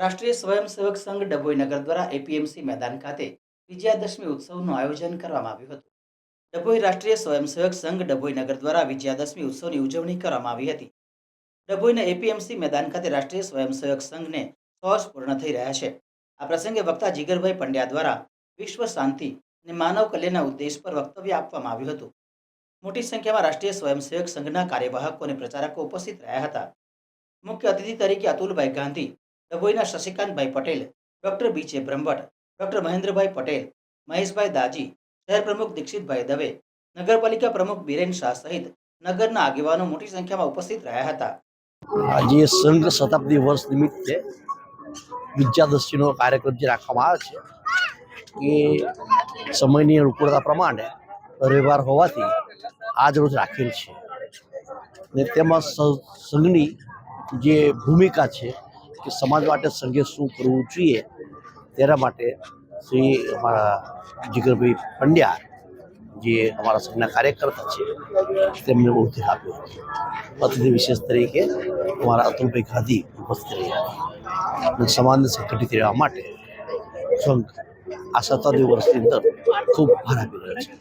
રાષ્ટ્રીય સ્વયંસેવક સંઘ ડભોઈનગર દ્વારા એપીએમસી મેદાન ખાતે વિજયાદશમી ઉત્સવનું આયોજન કરવામાં આવ્યું હતું. ડભોઈ રાષ્ટ્રીય સ્વયંસેવક સંઘ ડભોઈનગર દ્વારા વિજયાદશમી ઉત્સવની ઉજવણી કરવામાં આવી હતી. ડભોઈના એપીએમસી મેદાન ખાતે રાષ્ટ્રીય સ્વયંસેવક સંઘને સો પૂર્ણ થઈ રહ્યા છે. આ પ્રસંગે વક્તા જીગરભાઈ પંડ્યા દ્વારા વિશ્વ શાંતિ અને માનવ કલ્યાણના ઉદ્દેશ પર વક્તવ્ય આપવામાં આવ્યું હતું. મોટી સંખ્યામાં રાષ્ટ્રીય સ્વયંસેવક સંઘના કાર્યવાહકો અને પ્રચારકો ઉપસ્થિત રહ્યા હતા. મુખ્ય અતિથિ તરીકે અતુલભાઈ ગાંધી ડભોઈના શશિકાંતભાઈ પટેલ બી બીચે બ્રહ્મભટ્ટ, ડૉક્ટર મહેન્દ્રભાઈ પટેલ, મહેશભાઈ દાજી, શહેર પ્રમુખ દીક્ષિતભાઈ દવે, નગરપાલિકા પ્રમુખ બિરેન શાહ સહિત નગરના આગેવાનો મોટી સંખ્યામાં ઉપસ્થિત રહ્યા હતા. આજે સંઘ શતાબ્દી વર્ષ નિમિત્તે વિદ્યાદશીનો કાર્યક્રમ જે રાખવામાં આવે છે, એ સમયની અનુકૂળતા પ્રમાણે રવિવાર હોવાથી આજ રોજ રાખેલ છે. ને તેમાં સંઘની જે ભૂમિકા છે કે સમાજ માટે સંઘે શું કરવું જોઈએ તેના માટે શ્રી અમારા જીગરભાઈ પંડ્યા જે અમારા સંઘના કાર્યકર્તા છે, તેમને ઉદ્ધેશ આપ્યો હતો. અતિથિ વિશેષ તરીકે અમારા અતુલભાઈ ગાંધી ઉપસ્થિત રહ્યા હતા અને સમાજને સંગઠિત રહેવા માટે સંઘ આ સત્તાદી વર્ષની અંદર ખૂબ ભાર આપી રહ્યો છે.